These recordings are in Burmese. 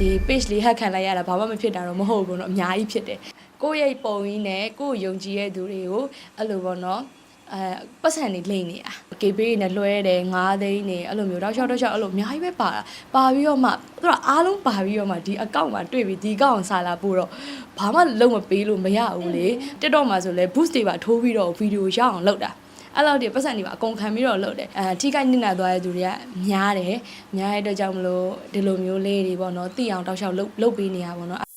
ဒီ page လေး hack ခံလိုက်ရတာဘာမှမဖြစ်တာတော့မဟုတ်ဘူးပေါ့နော်အများကြီးဖြစ်တယ်ကိုယ့်ရဲ့ပုံရင်းနဲ့ကိုယ့်ကိုယုံကြည်ရဲ့သူတွေကိုအဲ့လိုပေါ့နော်အဲပတ်စံနေလိမ့်နေတာ KB နဲ့လွှဲတယ်9သိန်းနေအဲ့လိုမျိုးတောက်လျှောက်တောက်လျှောက်အဲ့လိုအများကြီးပဲပါတာပါပြီးတော့မှသူကအားလုံးပါပြီးတော့မှဒီအကောင့်မှာတွေ့ပြီးဒီအကောင့်ကိုစာလာပို့တော့ဘာမှလုံးမပေးလို့မရဘူးလေ TikTok မှာဆိုလဲ boost တွေပါထိုးပြီးတော့ဗီဒီယိုရအောင်လုပ်တာ အဲ့လောက်ဒီပတ်စံတွေပါအကုန်ခံပြီးတော့လုပ်တယ်အဲထိခိုက်နစ်နာသွားတဲ့သူတွေကများတယ်များတဲ့အတွက်ကြောင့်မလို့ဒီလိုမျိုးလေးတွေပေါ့နော်သိအောင်တောက်လျှောက်လုပ်လုပ်ပေးနေရပါပေါ့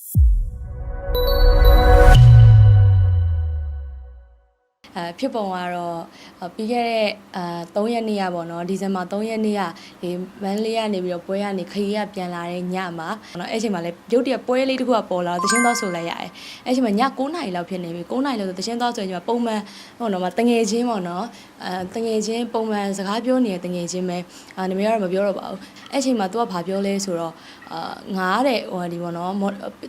အဲဖြစ်ပုံကတော့အပြီးခဲ့တဲ့အာ3ရက်နေ့ရပေါ့နော်ဒီဇင်ဘာ3ရက်နေ့ကဒီမန်လေးကနေပြီးတော့ပွဲကနေခရီးကပြန်လာတဲ့ညမှာနော်အဲ့ချိန်မှာလည်းရုတ်တရက်ပွဲလေးတစ်ခုကပေါ်လာတော့တချင်းတော့ဆိုလိုက်ရတယ်အဲ့ချိန်မှာည9နာရီလောက်ဖြစ်နေပြီ9နာရီလောက်ဆိုတချင်းတော့ဆိုရင်ပုံမှန်ဟိုနော်မတငယ်ချင်းပေါ့နော်အဲတငယ်ချင်းပုံမှန်စကားပြောနေတဲ့တငယ်ချင်းပဲအာနမေကတော့မပြောတော့ပါဘူးအဲ့ချိန်မှာ तू ကဘာပြောလဲဆိုတော့အာငါတဲ့ဟိုဒီပေါ့နော်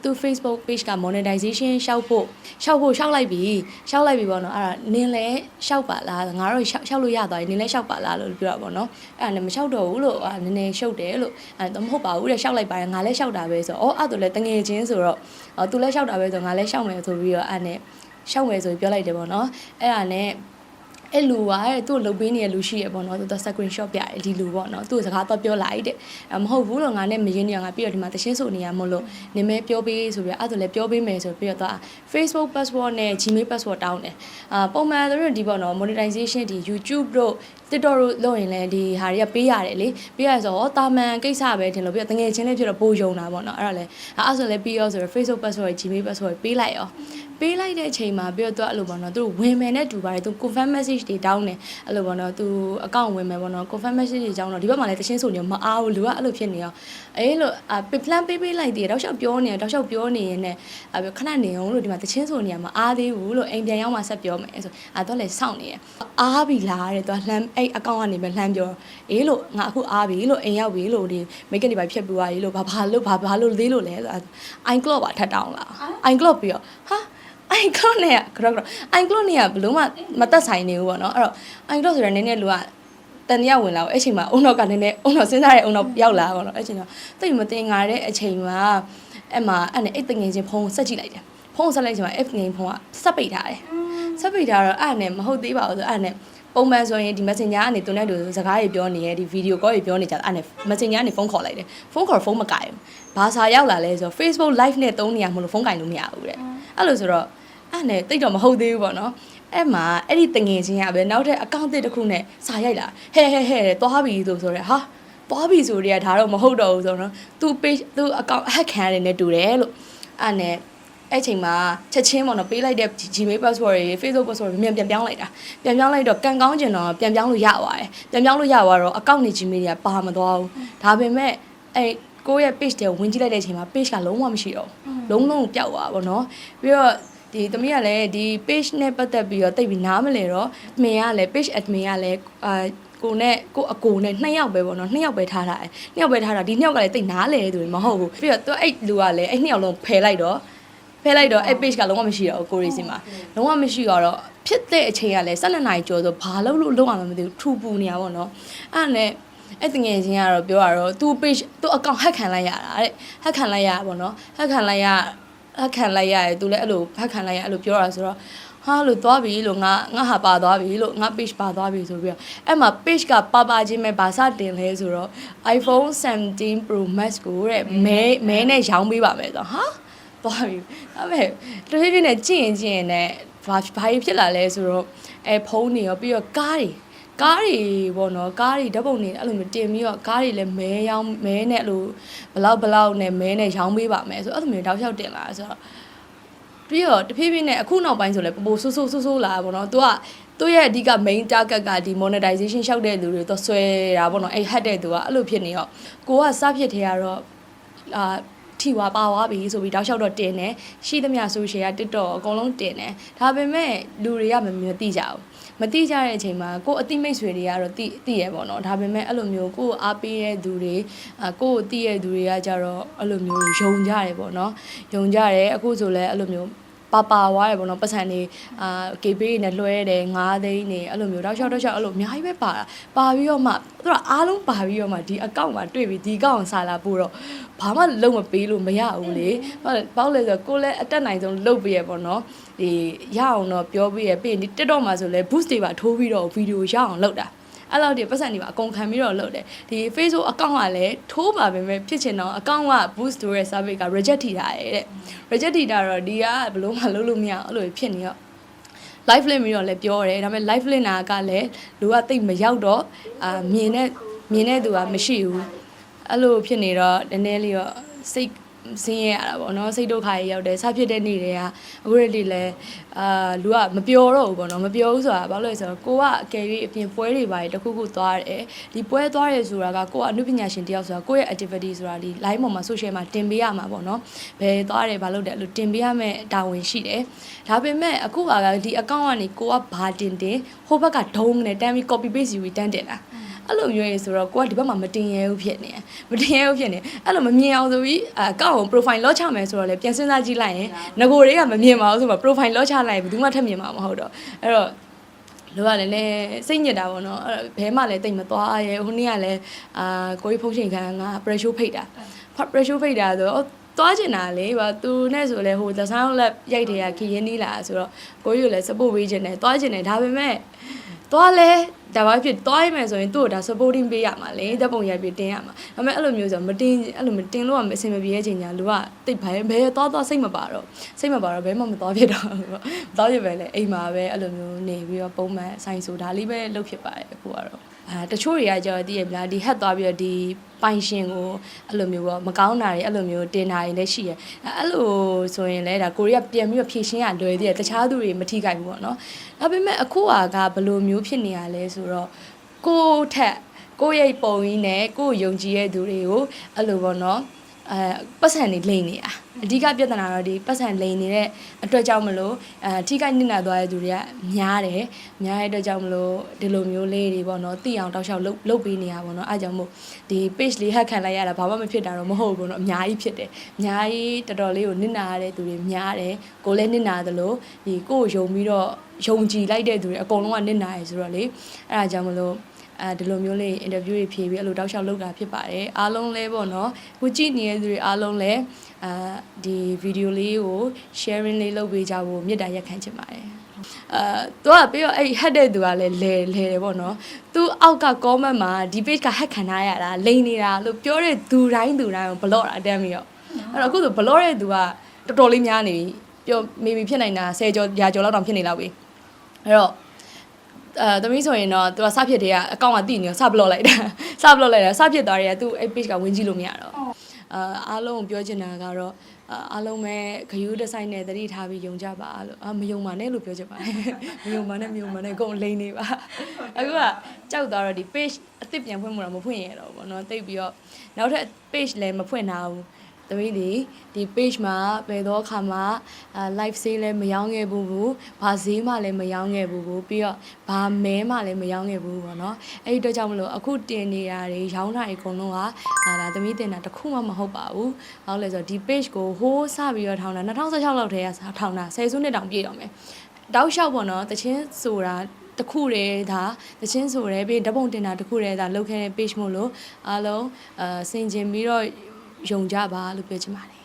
သူ Facebook page က monetization ရှောက်ဖို့ရှောက်ဖို့ရှောက်လိုက်ပြီရှောက်လိုက်ပြီပေါ့နော်အဲ့ဒါနင်းလဲရှောက်ပါလားငါတို့ရှောက်ရှောက်လို့ရသွားပြီနင်းလဲရှောက်ပါလားလို့ပြောတာပေါ့နော်အဲ့ဒါလည်းမရှောက်တော့ဘူးလို့အာနည်းနည်းရှုပ်တယ်လို့အဲ့တော့မဟုတ်ပါဘူးတဲ့ရှောက်လိုက်ပါတယ်ငါလည်းရှောက်တာပဲဆိုတော့အော်အဲ့ဒါလည်းတငယ်ချင်းဆိုတော့အော် तू လည်းရှောက်တာပဲဆိုတော့ငါလည်းရှောက်မယ်ဆိုပြီးတော့အဲ့နဲ့ရှောက်မယ်ဆိုပြီးပြောလိုက်တယ်ပေါ့နော်အဲ့ဒါနဲ့ အဲ့လူကတဲ့သူ့လုတ်ပေးနေတဲ့လူရှိရပေါ့နော်သူက screen shot ပြတယ်ဒီလူပေါ့နော်သူ့စကားတော့ပြောလိုက်တဲ့အမဟုတ်ဘူးလို့ငါနဲ့မရင်းနေအောင်ငါပြီးတော့ဒီမှာတရှင်းဆိုနေရမို့လို့နင်မဲပြောပေးဆိုပြီးအဲ့ဒါလည်းပြောပေးမယ်ဆိုပြီးတော့ Facebook password နဲ့ Gmail password တောင်းတယ်အာပုံမှန်သူတို့ဒီပေါ့နော် monetization ဒီ YouTube တို့ TikTok တို့လုပ်ရင်လည်းဒီဟာတွေကပေးရတယ်လေပေးရဆိုတော့တာမန်ကိစ္စပဲထင်လို့ပြီးတော့တငယ်ချင်းလေးဖြစ်တော့ပိုယုံတာပေါ့နော်အဲ့ဒါလည်းအဲ့ဆိုလည်းပြီးရောဆိုတော့ Facebook password Gmail password ပေးလိုက်ရောပေးလိုက်တဲ့အချိန်မှာပြီးတော့သူအဲ့လိုပေါ့နော်သူဝင်မယ်နဲ့တူပါတယ်သူ confirm message တွေတောင်းတယ်အဲ့လိုပေါ့နော်သူ account ဝင်မယ်ပေါ့နော် confirm message တွေတောင်းတော့ဒီဘက်မှာလည်းတချင်းဆိုနေမအားဘူးလူကအဲ့လိုဖြစ်နေရောအေးလို့ plan ပေးပေးလိုက်သေးတယ်တောက်လျှောက်ပြောနေတယ်တောက်လျှောက်ပြောနေရင်လည်းခဏနေအောင်လို့ဒီမှာတချင်းဆိုနေရမှာအားသေးဘူးလို့အိမ်ပြန်ရောက်မှဆက်ပြောမယ်ဆိုအဲ့တော့လည်းစောင့်နေရအားပြီလားတဲ့သူကလှမ်းအဲ့ account ကနေပဲလှမ်းပြောအေးလို့ငါအခုအားပြီလို့အိမ်ရောက်ပြီလို့ဒီ make up တွေပါဖြတ်ပြီးသွားပြီလို့ဘာဘာလို့ဘာဘာလို့သေးလို့လဲဆို iCloud ပါထပ်တောင်းလာ iCloud ပြီးတော့ဟာ iCloud နဲ့ကတော့ကတော့ iCloud နဲ့ကဘလို့မှမသက်ဆိုင်နေဘူးပေါ့နော်အဲ့တော့ iCloud ဆိုတဲ့နည်းနည်းလူကတန်ရဝင်လာအဲ့ချိန်မှာအုံတော့ကနည်းနည်းအုံတော့စဉ်းစားတဲ့အုံတော့ရောက်လာပေါ့နော်အဲ့ချိန်တော့တိတ်မတင်ငါတဲ့အချိန်မှာအဲ့မှာအဲ့နဲ့အဲ့တငယ်ချင်းဖုန်းဆက်ကြည့်လိုက်တယ်ဖုန်းဆက်လိုက်ချိန်မှာ F ငယ်ဖုန်းကဆက်ပိတ်ထားတယ်ဆက်ပိတ်ထားတော့အဲ့နဲ့မဟုတ်သေးပါဘူးဆိုအဲ့နဲ့ပုံမှန်ဆိုရင်ဒီ Messenger ကနေသူနဲ့တူစကားတွေပြောနေရဲ့ဒီ video call တွေပြောနေကြတာအဲ့နဲ့ Messenger ကနေဖုန်းခေါ်လိုက်တယ်ဖုန်းခေါ်ဖုန်းမကင်ဘူးဘာစာရောက်လာလဲဆိုတော့ Facebook live နဲ့တုံးနေရမလို့ဖုန်းကင်လို့မရဘူးတဲ့အဲ့လိုဆိုတော့ အဲ့နဲ့တိတ်တော့မဟုတ်သေးဘူးပေါ့နော်အဲ့မှာအဲ့ဒီတငယ်ချင်းကပဲနောက်ထပ်အကောင့်တစ်တစ်ခုနဲ့စာရိုက်လာဟဲဟဲဟဲတဲ့သွားပြီဆိုဆိုရဲဟာသွားပြီဆိုရဲဒါတော့မဟုတ်တော့ဘူးဆိုတော့သူ page သူ account hack ခံရတယ်နဲ့တူတယ်လို့အဲ့နဲ့အဲ့ချိန်မှာချက်ချင်းပေါ့နော်ပေးလိုက်တဲ့ Gmail password တွေ Facebook password တွေမြန်ပြန်ပြောင်းလိုက်တာပြန်ပြောင်းလိုက်တော့ကန်ကောင်းကျင်တော့ပြန်ပြောင်းလို့ရပါတယ်ပြန်ပြောင်းလို့ရသွားတော့ account နဲ့ Gmail တွေကပါမသွားဘူးဒါပေမဲ့အဲ့ကိုယ့်ရဲ့ page တွေဝင်ကြည့်လိုက်တဲ့အချိန်မှာ page ကလုံးဝမရှိတော့ဘူးလုံးလုံးပျောက်သွားပါတော့ပြီးတော့ ဒီသမီးကလည်းဒီ page နဲ့ပတ်သက်ပြီးတော့တိတ်ပြီးနားမလဲတော့မင်းကလည်း page admin ကလည်းအာကိုနဲ့ကိုအကိုနဲ့နှစ်ယောက်ပဲပေါ့နော်နှစ်ယောက်ပဲထားတာနှစ်ယောက်ပဲထားတာဒီနှစ်ယောက်ကလည်းတိတ်နားလဲသူတွေမဟုတ်ဘူးပြီးတော့သူအဲ့လူကလည်းအဲ့နှစ်ယောက်လုံးဖယ်လိုက်တော့ဖဲလိုက်တော့အဲ့ page ကလုံးဝမရှိတော့ဘူးကိုရီစီမှာလုံးဝမရှိတော့ဖြစ်တဲ့အချိန်ကလည်း12နာရီကျော်ဆိုဘာလို့လို့လုံးဝမသိဘူးထူပူနေရပါတော့အဲ့နဲ့အဲ့တငယ်ချင်းကတော့ပြောရတော့သူ page သူ account hack ခံလိုက်ရတာတဲ့ hack ခံလိုက်ရပါတော့ hack ခံလိုက်ရ hack ခံလိုက်ရတယ်သူလည်းအဲ့လို hack ခံလိုက်ရအဲ့လိုပြောတာဆိုတော့ဟာလို့သွားပြီလို့ငါငါဟာပါသွားပြီလို့ငါ page ပါသွားပြီဆိုပြီးတော့အဲ့မှာ page ကပါပါချင်းပဲဗာစတင်လဲဆိုတော့ iPhone 17 Pro Max ကိုတဲ့မဲမဲနဲ့ရောင်းပေးပါမယ်ဆိုတော့ဟာသွားပြီဒါပေမဲ့တဖြည်းဖြည်းနဲ့ကြည့်ရင်ကြည့်ရင်လည်းဘာဘာဖြစ်လာလဲဆိုတော့အဲဖုန်းတွေရောပြီးတော့ကားတွေ ကားတွေပေါ့နော်ကားတွေဓာတ်ပုံတွေအဲ့လိုမျိုးတင်ပြီးတော့ကားတွေလည်းမဲရောင်းမဲနဲ့အဲ့လိုဘလောက်ဘလောက်နဲ့မဲနဲ့ရောင်းပေးပါမယ်ဆိုအဲ့လိုမျိုးတောက်လျှောက်တင်လာဆိုတော့ပြီးတော့တဖြည်းဖြည်းနဲ့အခုနောက်ပိုင်းဆိုလည်းပပိုဆိုးဆိုးဆိုးဆိုးလာပေါ့နော်သူကသူ့ရဲ့အဓိက main target ကဒီ monetization ရှောက်တဲ့လူတွေတော့ဆွဲတာပေါ့နော်အဲ့ head တဲ့သူကအဲ့လိုဖြစ်နေတော့ကိုကစဖြစ်ထဲကတော့အာထီဝါပါသွားပြီဆိုပြီးတောက်လျှောက်တော့တင်တယ်ရှိသမျှ social က TikTok အကုန်လုံးတင်တယ်ဒါပေမဲ့လူတွေကမမသိကြဘူး မသိကြတဲ့အချိန်မှာကိုယ်အတိမိတ်ဆွေတွေကတော့သိသိရပေါ့နော်ဒါပေမဲ့အဲ့လိုမျိုးကိုယ်အားပေးတဲ့သူတွေအကိုယ်သိတဲ့သူတွေကကြတော့အဲ့လိုမျိုးယုံကြတယ်ပေါ့နော်ယုံကြတယ်အခုဆိုလဲအဲ့လိုမျိုး ပါပါွားရပေါ့နော်ပတ်စံနေအာ KB နဲ့လွှဲတယ်9သိန်းနေအဲ့လိုမျိုးတောက်လျှောက်တောက်လျှောက်အဲ့လိုအများကြီးပဲပါတာပါပြီးတော့မှသူကအားလုံးပါပြီးတော့မှဒီအကောင့်မှာတွေ့ပြီးဒီအကောင့်ကိုစာလာပို့တော့ဘာမှလုံးမပေးလို့မရဘူးလေဟုတ်ဘာလို့လဲဆိုတော့ကိုလည်းအတက်နိုင်ဆုံးလုပ်ပေးရပေါ့နော်ဒီရအောင်တော့ပြောပေးရပြီးရင်ဒီ TikTok မှာဆိုလဲ boost တွေပါထိုးပြီးတော့ဗီဒီယိုရအောင်လုပ်တာ အဲ့လောက်ဒီပတ်စံတွေပါအကုန်ခံပြီးတော့လုပ်တယ်ဒီ Facebook account ကလည်းထိုးပါပဲမဲ့ဖြစ်ချင်တော့ account က boost တို့ရဲ့ service က reject ထိတာရဲ့တဲ့ reject ထိတာတော့ဒီကဘယ်လို့မှလုပ်လို့မရအောင်အဲ့လိုဖြစ်နေတော့ live link ပြီးတော့လည်းပြောတယ်ဒါပေမဲ့ live link နာကလည်းလူကတိတ်မရောက်တော့အာမြင်တဲ့မြင်တဲ့သူကမရှိဘူးအဲ့လိုဖြစ်နေတော့နည်းနည်းလေးတော့စိတ် စင်းရရတာပေါ့နော်စိတ်ဒုက္ခကြီးရောက်တယ်စဖြစ်တဲ့နေ့တွေကအခုရက်ဒီလဲအာလူကမပျော်တော့ဘူးပေါ့နော်မပျော်ဘူးဆိုတာဘာလို့လဲဆိုတော့ကိုကအကယ်၍အပြင်ပွဲတွေပါတခုခုသွားတယ်ဒီပွဲသွားရဲဆိုတာကကိုကအနုပညာရှင်တယောက်ဆိုတာကိုယ့်ရဲ့ activity ဆိုတာဒီ line ပေါ်မှာ social မှာတင်ပေးရမှာပေါ့နော်ဘယ်သွားတယ်ဘာလုပ်တယ်အဲ့လိုတင်ပေးရမယ့်တာဝန်ရှိတယ်ဒါပေမဲ့အခုကဒီ account ကနေကိုကဘာတင်တင်ဟိုဘက်ကဒုံးနဲ့တန်းပြီး copy paste ယူပြီးတန်းတင်တာ အဲ့လိုမျိုးရေဆိုတော့ကိုကဒီဘက်မှာမတင်ရဲဘူးဖြစ်နေတယ်မတင်ရဲဘူးဖြစ်နေအဲ့လိုမမြင်အောင်ဆိုပြီးအကောက်ကို profile လော့ချမယ်ဆိုတော့လေပြန်စဉ်းစားကြည့်လိုက်ရင်ငကိုတွေကမမြင်ပါဘူးဆိုတော့ profile လော့ချလိုက်ရင်ဘယ်သူမှထပ်မြင်မှာမဟုတ်တော့အဲ့တော့လောကလည်းလည်းစိတ်ညစ်တာပေါ့နော်အဲ့တော့ဘဲမှလည်းတိတ်မသွားရဲဟိုနေ့ကလည်းအာကိုကြီးဖုန်းချိန်ခံငါ pressure ဖိတ်တာ pressure ဖိတ်တာဆိုတော့သွားကျင်တာလေဘာသူနဲ့ဆိုလဲဟိုသဆန်းလက်ရိုက်တယ်ရခရင်းနီးလာဆိုတော့ကိုကြီးကိုလည်း support ပေးခြင်းတယ်သွားကျင်တယ်ဒါပေမဲ့ သွားလဲဒါဘာဖြစ်သွားရမယ်ဆိုရင်သူ့ကိုဒါ supporting ပေးရမှာလေတပ်ပုံရိုက်ပြီးတင်ရမှာဒါပေမဲ့အဲ့လိုမျိုးဆိုမတင်အဲ့လိုမတင်လို့ကမအဆင်မပြေတဲ့ချိန်ညာလူကတိတ်ဘဲဘဲသွားသွားစိတ်မပါတော့စိတ်မပါတော့ဘဲမှမသွားဖြစ်တော့ဘူးပေါ့သွားဖြစ်ပဲလေအိမ်မှာပဲအဲ့လိုမျိုးနေပြီးတော့ပုံမှန်ဆိုင်ဆိုဒါလေးပဲလုပ်ဖြစ်ပါတယ်အခုကတော့ အာတချို့တွေကကြော်တည်ရမလားဒီဟက်သွားပြီးတော့ဒီပိုင်ရှင်ကိုအဲ့လိုမျိုးပေါ့မကောင်းတာတွေအဲ့လိုမျိုးတင်တာတွေလည်းရှိရအဲ့လိုဆိုရင်လည်းဒါကိုရီးယားပြန်ပြီးတော့ဖြည့်ရှင်းရလွယ်သေးတယ်တခြားသူတွေမထိခိုက်ဘူးပေါ့နော်ဒါပေမဲ့အခုဟာကဘယ်လိုမျိုးဖြစ်နေရလဲဆိုတော့ကိုယ့်ထက်ကိုယ့်ရဲ့ပုံရင်းနဲ့ကိုယ့်ယုံကြည်တဲ့သူတွေကိုအဲ့လိုပေါ့နော် အဲပတ်စံနေလိမ့်နေတာအဓိကပြဿနာတော့ဒီပတ်စံလိမ့်နေတဲ့အတွက်ကြောင့်မလို့အဲထိခိုက်နစ်နာသွားတဲ့သူတွေကများတယ်များတဲ့အတွက်ကြောင့်မလို့ဒီလိုမျိုးလေးတွေပေါ့နော်သိအောင်တောက်လျှောက်လုပ်လုပ်ပေးနေရပါတော့အဲကြောင့်မို့ဒီ page လေးဟက်ခံလိုက်ရတာဘာမှမဖြစ်တာတော့မဟုတ်ဘူးပေါ့နော်အများကြီးဖြစ်တယ်အများကြီးတော်တော်လေးကိုနစ်နာရတဲ့သူတွေများတယ်ကိုလည်းနစ်နာသလိုဒီကိုကိုယုံပြီးတော့ယုံကြည်လိုက်တဲ့သူတွေအကုန်လုံးကနစ်နာရယ်ဆိုတော့လေအဲဒါကြောင့်မလို့ အဲဒီလိုမျိုးလေးအင်တာဗျူးတွေဖြေပြီးအဲ့လိုတောက်လျှောက်လုပ်တာဖြစ်ပါတယ်အားလုံးလဲပေါ့နော်ခုကြည့်နေတဲ့သူတွေအားလုံးလဲအာဒီဗီဒီယိုလေးကို sharing လေးလုပ်ပေးကြဖို့မေတ္တာရက်ခံချင်ပါတယ်အာသူကပြီးတော့အဲ့ head တဲ့သူကလည်းလဲလဲတယ်ပေါ့နော်သူအောက်က comment မှာဒီ page က hack ခံထားရတာလိန်နေတာလို့ပြောတဲ့သူတိုင်းသူတိုင်းကို block တာအတမ်းပြီးတော့အဲ့တော့အခုဆို block တဲ့သူကတော်တော်လေးများနေပြီပြော maybe ဖြစ်နိုင်တာ10ကျော်ရာကျော်လောက်တောင်ဖြစ်နေလောက်ပြီအဲ့တော့ အဲသမီးဆိုရင်တော့သူကစဖြစ်တည်းကအကောင့်ကတိနေတော့စဘလော့လိုက်တာစဘလော့လိုက်တာစဖြစ်သွားတည်းကသူအဲ့ page ကဝင်ကြည့်လို့မရတော့အာအားလုံးကိုပြောချင်တာကတော့အားလုံးပဲဂယူးဒီဇိုင်းနဲ့တတိထားပြီးယုံကြပါလို့အာမယုံပါနဲ့လို့ပြောချင်ပါတယ်မယုံပါနဲ့မယုံပါနဲ့အကုန်လိမ့်နေပါအခုကကြောက်သွားတော့ဒီ page အစ်စ်ပြန်ဖွင့်မှုတော့မဖွင့်ရတော့ဘောနော်တိတ်ပြီးတော့နောက်ထပ် page လည်းမဖွင့်နိုင်ဘူး သမီးဒီဒီ page မှာဘယ်တော့ခါမှအာ live sale လည်းမရောင်းခဲ့ဘူးဘူးဘာဈေးမှလည်းမရောင်းခဲ့ဘူးဘူးပြီးတော့ဘာမဲမှလည်းမရောင်းခဲ့ဘူးပေါ့နော်အဲ့ဒီအတွက်ကြောင့်မလို့အခုတင်နေတာတွေရောင်းတာတွေအကုန်လုံးကအာဒါသမီးတင်တာတစ်ခုမှမဟုတ်ပါဘူးဘာလို့လဲဆိုတော့ဒီ page ကိုဟိုးစပြီးတော့ထောင်းတာ2016လောက်တည်းကထောင်းတာ10စုနှစ်တောင်ပြည့်တော့မယ်တောက်လျှောက်ပေါ့နော်တချင်းဆိုတာတခုတည်းဒါတချင်းဆိုရဲပြီးဓာတ်ပုံတင်တာတခုတည်းဒါလောက်ခဲ့တဲ့ page မို့လို့အားလုံးအာစင်ကျင်ပြီးတော့ ယုံကြပါလို့ပြောချင်ပါတယ်